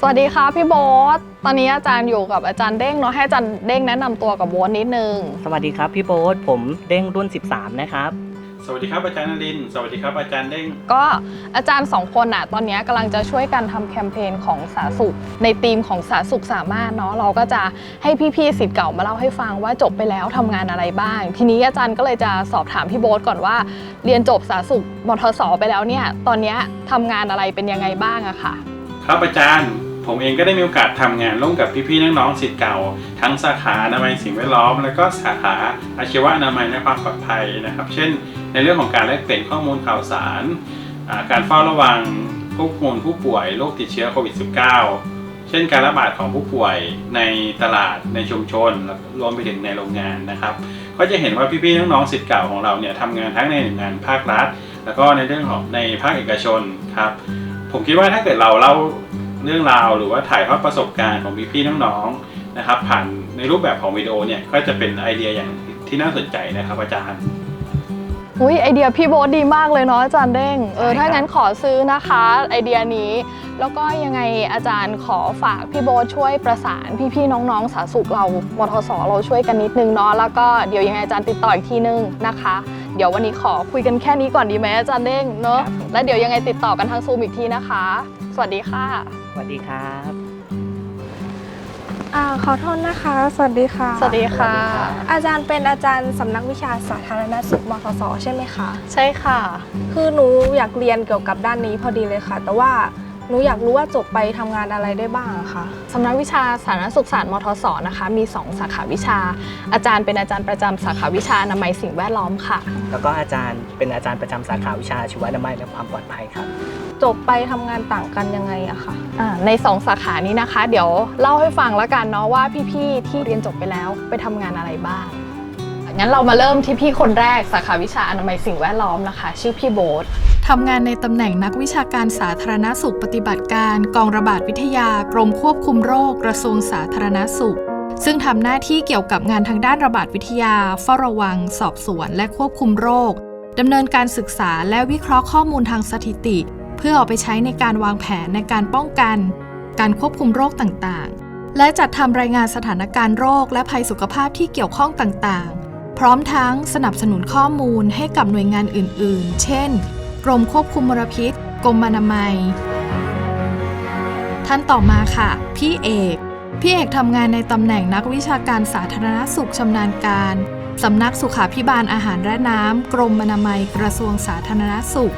สวัสดีค่ะพี่โบ๊ทตอนนี้อาจารย์อยู่กับอาจารย์เด้งเนาะให้อาจารย์เด้งแนะนำตัวกับโบ๊ทนิดนึง สวัสดีครับพี่โบ๊ทผมเด้งรุ่น 13 นะครับ สวัสดีครับอาจารย์นรินทร์สวัสดีครับอาจารย์เด้ง ก็อาจารย์สองคนอะตอนนี้กำลังจะช่วยกันทำแคมเปญของสาสุขในธีมของสาสุขสามารถเนาะเราก็จะให้พี่ๆสิทธิ์เก่ามาเล่าให้ฟังว่าจบไปแล้วทำงานอะไรบ้าง ทีนี้อาจารย์ก็เลยจะสอบถามพี่โบ๊ทก่อนว่า เรียนจบสาสุขมทศไปแล้วเนี่ยตอนเนี้ยทำงานอะไรเป็นยังไงบ้างอะค่ะ ครับอาจารย์ ผมเองก็ได้มีโอกาสทำงานร่วมกับพี่ๆน้องๆสิทธิ์เก่า ทั้งสาขาอนามัยสิ่งแวดล้อม แล้วก็สาขาอาชีวะอนามัยและความปลอดภัยนะครับ เช่น ในเรื่องของการแลกเปลี่ยนข้อมูลข่าวสาร การเฝ้าระวังผู้ป่วยผู้ป่วยโรคติดเชื้อโควิด -19 เช่นการระบาดของผู้ป่วยในตลาดในชุมชนรวมไปถึงในโรงงานนะครับ ก็จะเห็นว่าพี่ๆน้องๆสิทธิ์เก่าของเราเนี่ยทำงานทั้งในหน่วยงานภาครัฐ แล้วก็ในเรื่องของในภาคเอกชนครับผมคิดว่าถ้าเกิดเราเล่า เรื่องราวหรือว่าถ่ายทอดประสบการณ์ของพี่ๆน้องๆนะครับ ผ่านในรูปแบบของวิดีโอเนี่ยก็จะเป็นไอเดียอย่างที่น่าสนใจนะครับอาจารย์อุ้ยไอเดียพี่โบ๊ทดีมากเลยเนาะอาจารย์เด้งเออใช่ครับถ้างั้นขอซื้อนะคะไอเดียนี้ แล้วก็ยังไงอาจารย์ขอฝากพี่โบ๊ทช่วยประสานพี่ๆน้องๆสาสุขเรามทสเราช่วยกันนิดนึงเนาะแล้วก็เดี๋ยวยังไงอาจารย์ติดต่ออีกทีนึงนะคะ เดี๋ยววันนี้ขอคุยกันแค่นี้ก่อนดีไหมอาจารย์เด้งเนาะครับผมแล้วเดี๋ยวยังไงติดต่อกันทางซูมอีกทีนะคะ สวัสดีค่ะส วัสดีครับอ่าขอโทษนะคะ สวัสดีค่ะ สวัสดีค่ะ อาจารย์เป็นอาจารย์สำนักวิชาสาธารณสุขมทสใช่ไหมคะ ใช่ค่ะ คือหนูอยากเรียนเกี่ยวกับด้านนี้พอดีเลยค่ะ แต่ว่า หนูอยากรู้ว่าจบไปทำงานอะไรได้บ้างอะคะสำนักวิชาสาธารณสุขศาสตร์มทศนะคะ มี 2 สาขาวิชา อาจารย์เป็นอาจารย์ประจำสาขาวิชาอนามัยสิ่งแวดล้อมค่ะ แล้วก็อาจารย์เป็นอาจารย์ประจำสาขาวิชาชีวนามัยและความปลอดภัยครับ จบไปทำงานต่างกันยังไงอะคะอ่าใน 2 สาขานี้นะคะ เดี๋ยวเล่าให้ฟังแล้วกันเนาะว่าพี่ๆที่เรียนจบไปแล้วไปทำงานอะไรบ้าง งั้นเรามาเริ่มที่พี่คนแรกสาขาวิชาอนามัยสิ่งแวดล้อมนะคะ ชื่อพี่โบ๊ททำงานในตำแหน่งนักวิชาการสาธารณสุขปฏิบัติการกองระบาดวิทยากรมควบคุมโรคกระทรวงสาธารณสุข ซึ่งทำหน้าที่เกี่ยวกับงานทางด้านระบาดวิทยาเฝ้าระวัง สอบสวน และควบคุมโรคดำเนินการศึกษาและวิเคราะห์ข้อมูลทางสถิติ เพื่อเอาไปใช้ในการวางแผนในการป้องกัน การควบคุมโรคต่างๆ และจัดทำรายงานสถานการณ์โรคและภัยสุขภาพที่เกี่ยวข้องต่างๆ พร้อมทั้งสนับสนุนข้อมูลให้กับหน่วยงานอื่น ๆ เช่น กรมควบคุมมลพิษ กรมอนามัย ท่านต่อมาค่ะ พี่เอก พี่เอกทำงานในตำแหน่งนักวิชาการสาธารณสุขชำนาญการสำนักสุขาพิบาลอาหารและน้ำ กรมอนามัยกระทรวงสาธารณสุข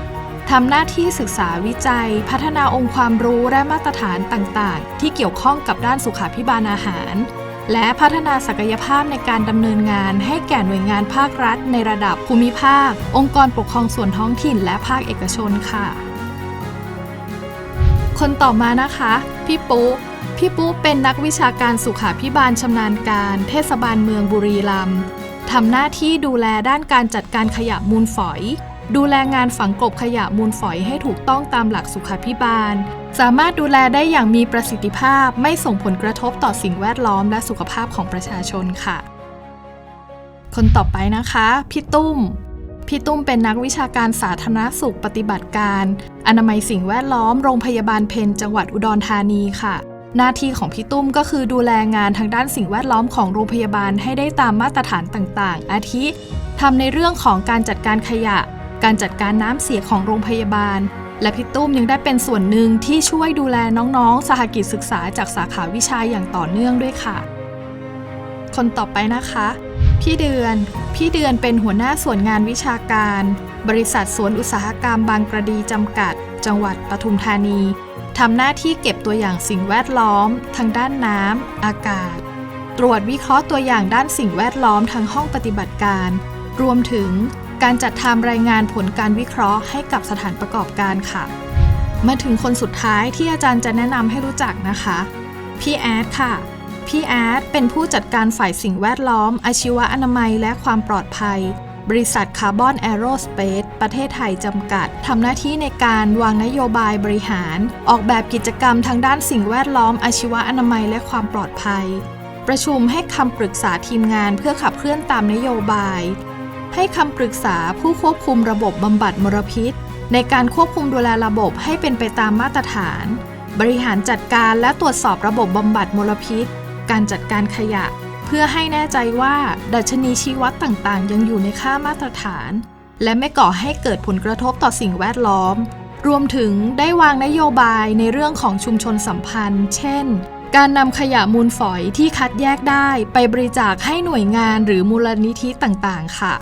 ทำหน้าที่ศึกษาวิจัย พัฒนาองค์ความรู้และมาตรฐานต่าง ๆ ที่เกี่ยวข้องกับด้านสุขาพิบาลอาหาร และพัฒนาศักยภาพในการดำเนินงานให้แก่หน่วยงานภาครัฐ ในระดับภูมิภาค องค์กรปกครองส่วนท้องถิ่น และภาคเอกชนค่ะ คนต่อมานะคะ พี่ปุ๊พี่ปุ๊เป็นนักวิชาการสุขาพิบาลชำนาญการ เทศบาลเมืองบุรีรัมย์ทำหน้าที่ดูแลด้านการจัดการขยะมูลฝอย ดูแลงานฝังกลบขยะมูลฝอยให้ถูกต้องตามหลักสุขาพิบาล สามารถดูแลได้อย่างมีประสิทธิภาพ ไม่ส่งผลกระทบต่อสิ่งแวดล้อมและสุขภาพของประชาชนค่ะ คนต่อไปนะคะ พี่ตุ้ม พี่ตุ้มเป็นนักวิชาการสาธารณสุขปฏิบัติการ อนามัยสิ่งแวดล้อมโรงพยาบาลเพนจังหวัดอุดรธานีค่ะหน้าที่ของพี่ตุ้มก็คือดูแลงานทางด้านสิ่งแวดล้อมของโรงพยาบาลให้ได้ตามมาตรฐานต่างๆ อาทิทำในเรื่องของการจัดการขยะ การจัดการน้ำเสียของโรงพยาบาล และพี่ตุ้มยังได้เป็นส่วนหนึ่งที่ช่วยดูแลน้องๆ สหกิจศึกษาจากสาขาวิชาอย่างต่อเนื่องด้วยค่ะ คนต่อไปนะคะ พี่เดือน พี่เดือนเป็นหัวหน้าส่วนงานวิชาการ บริษัทสวนอุตสาหกรรมบางกระดีจำกัด จังหวัดปทุมธานีทำหน้าที่เก็บตัวอย่างสิ่งแวดล้อม ทางด้านน้ำอากาศ ตรวจวิเคราะห์ตัวอย่างด้านสิ่งแวดล้อมทางห้องปฏิบัติการ รวมถึง การจัดทำรายงานผลการวิเคราะห์ให้กับสถานประกอบการค่ะ มาถึงคนสุดท้ายที่อาจารย์จะแนะนำให้รู้จักนะคะ พี่แอดค่ะ พี่แอดเป็นผู้จัดการฝ่ายสิ่งแวดล้อม อาชีวะอนามัย และความปลอดภัย บริษัทคาร์บอนแอโรสเปซประเทศไทยจำกัด ทำหน้าที่ในการวางนโยบายบริหาร ออกแบบกิจกรรมทางด้านสิ่งแวดล้อม อาชีวะอนามัย และความปลอดภัยประชุมให้คำปรึกษาทีมงานเพื่อขับเคลื่อนตามนโยบาย ให้คำปรึกษาผู้ควบคุมระบบบำบัดมลพิษ ในการควบคุมดูแลระบบให้เป็นไปตามมาตรฐาน บริหารจัดการและตรวจสอบระบบบำบัดมลพิษ การจัดการขยะ เพื่อให้แน่ใจว่าดัชนีชี้วัดต่างๆ ยังอยู่ในค่ามาตรฐาน และไม่ก่อให้เกิดผลกระทบต่อสิ่งแวดล้อม รวมถึงได้วางนโยบายในเรื่องของชุมชนสัมพันธ์ เช่นการนำขยะมูลฝอยที่คัดแยกได้ไปบริจาคให้หน่วยงานหรือมูลนิธิต่างๆ ค่ะ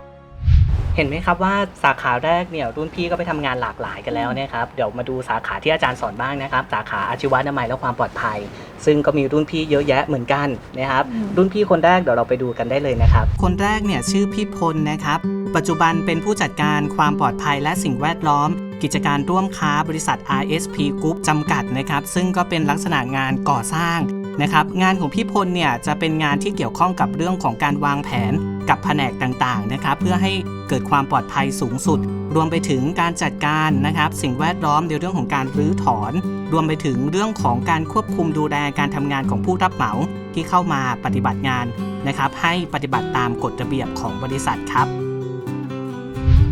เห็นไหมครับว่าสาขาแรกเนี่ยรุ่นพี่ก็ไปทำงานหลากหลายกันแล้วนะครับเดี๋ยวมาดูสาขาที่อาจารย์สอนบ้างนะครับ สาขาอาชีวะนามัยและความปลอดภัย ซึ่งก็มีรุ่นพี่เยอะแยะเหมือนกันนะครับ รุ่นพี่คนแรกเดี๋ยวเราไปดูกันได้เลยนะครับ คนแรกเนี่ยชื่อพี่พลนะครับ ปัจจุบันเป็นผู้จัดการความปลอดภัยและสิ่งแวดล้อม กิจการร่วมค้าบริษัท RSP Group จำกัดนะครับ ซึ่งก็เป็นลักษณะงานก่อสร้าง นะครับงานของพี่พลเนี่ยจะเป็นงานที่เกี่ยวข้องกับเรื่องของการวางแผนกับแผนกต่างๆนะครับเพื่อให้เกิดความปลอดภัยสูงสุด รวมไปถึงการจัดการนะครับ สิ่งแวดล้อมในเรื่องของการรื้อถอน รวมไปถึงเรื่องของการควบคุมดูแลการทำงานของผู้รับเหมาที่เข้ามาปฏิบัติงานนะครับ ให้ปฏิบัติตามกฎระเบียบของบริษัทครับ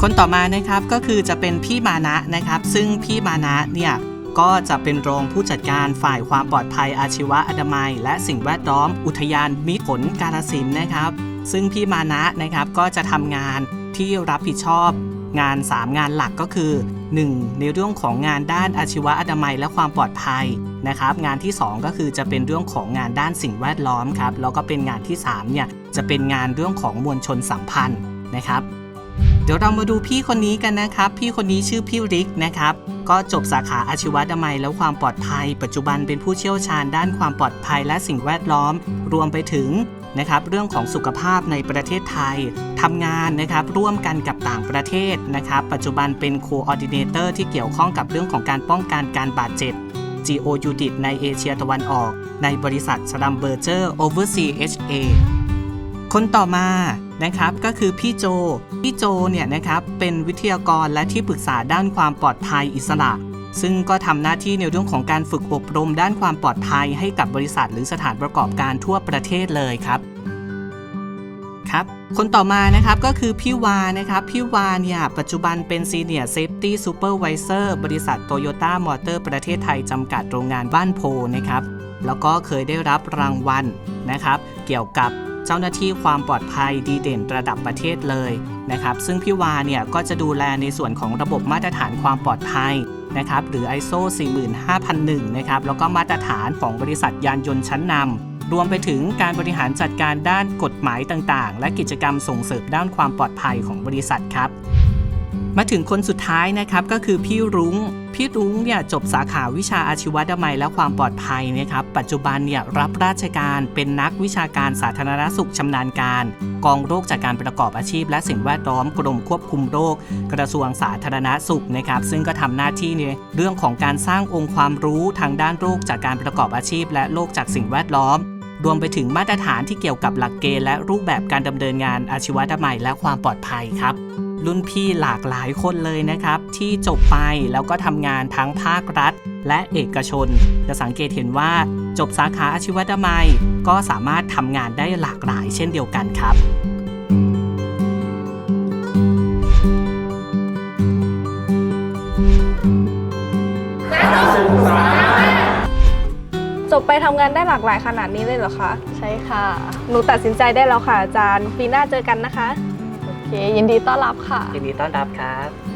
คนต่อมานะครับก็คือจะเป็นพี่มานะนะครับ ซึ่งพี่มานะเนี่ย ก็จะเป็นรองผู้จัดการฝ่ายความปลอดภัยอาชีวะอนามัย และสิ่งแวดล้อม อุทยานมิตรผลกาลสินนะครับ ซึ่งพี่มานะนะครับก็จะทำงานที่รับผิดชอบงาน 3 งานหลักก็คือ 1. ในเรื่องของงานด้านอาชีวะอนามัยและความปลอดภัยนะครับ งานที่ 2 ก็คือจะเป็นเรื่องของงานด้านสิ่งแวดล้อมครับแล้วก็เป็นงานที่3เนี่ยจะเป็นงานเรื่องของมวลชนสัมพันธ์นะครับ เดี๋ยวเรามาดูพี่คนนี้กันนะครับ พี่คนนี้ชื่อพี่ริกนะครับ ก็จบสาขาอาชีวะนามัยและความปลอดภัย ปัจจุบันเป็นผู้เชี่ยวชาญด้านความปลอดภัยและสิ่งแวดล้อม รวมไปถึงนะครับเรื่องของสุขภาพในประเทศไทยทำงานนะครับร่วมกันกับต่างประเทศนะครับ ปัจจุบันเป็นโคออดิเนเตอร์ที่เกี่ยวข้องกับเรื่องของการป้องกันการบาดเจ็บ GO u d i t ในเอเชียตะวันออก ในบริษัทสลัมเบอร์เจอร์โอเวอร์ซี HA คนต่อมา นะครับก็คือพี่โจ พี่โจเนี่ยนะครับเป็นวิทยากรและที่ปรึกษาด้านความปลอดภัยอิสระ ซึ่งก็ทำหน้าที่ในเรื่องของการฝึกอบรมด้านความปลอดภัยให้กับบริษัทหรือสถานประกอบการทั่วประเทศเลยครับครับคนต่อมานะครับก็คือพี่วานะครับพี่วาเนี่ยปัจจุบันเป็น Senior Safety Supervisor บริษัท Toyota Motor ประเทศไทยจำกัดโรงงานบ้านโพนะครับแล้วก็เคยได้รับรางวัลนะครับ เกี่ยวกับ เจ้าหน้าที่ความปลอดภัยดีเด่นระดับประเทศเลยนะครับซึ่งพี่วาเนี่ยก็จะดูแลในส่วนของระบบมาตรฐานความปลอดภัยนะครับหรือ ISO 45001นะครับแล้วก็มาตรฐานของบริษัทยานยนต์ชั้นนำรวมไปถึงการบริหารจัดการด้านกฎหมายต่างๆ และกิจกรรมส่งเสริมด้านความปลอดภัยของบริษัทครับ มาถึงคนสุดท้ายนะครับก็คือพี่รุง้ง พี่รุ้งเนี่ยจบสาขาวิชาอาชีวะนามัยและความปลอดภัยนะครับ ปัจจุบันเนี่ยรับราชการเป็นนักวิชาการสาธารณสุขชำนาญการ กองโรคจากการประกอบอาชีพ และสิ่งแวดล้อมกรมควบคุมโรค กระทรวงสาธารณสุขนะครับ ซึ่งก็ทำหน้าที่ในเรื่องของการสร้างองค์ความรู้ทางด้านโรคจากการประกอบอาชีพ และโรคจากสิ่งแวดล้อมรวมไปถึงมาตรฐานที่เกี่ยวกับหลักเกณฑ์และรูปแบบการดำเนินงานอาชีวะนามัยและความปลอดภัยครับ รุ่นพี่หลากหลายคนเลยนะครับ ที่จบไปแล้วก็ทำงานทั้งภาครัฐ และเอกชน จะสังเกตเห็นว่าจบสาขาอาชีวะนามัย ก็สามารถทำงานได้หลากหลายเช่นเดียวกันครับจบไปทำงานได้หลากหลายขนาดนี้เลยเหรอคะ ใช่ค่ะ หนูตัดสินใจได้แล้วค่ะอาจารย์ ปีหน้าเจอกันนะคะ เคยินดีต้อนรับค่ะ ยินดีต้อนรับครับ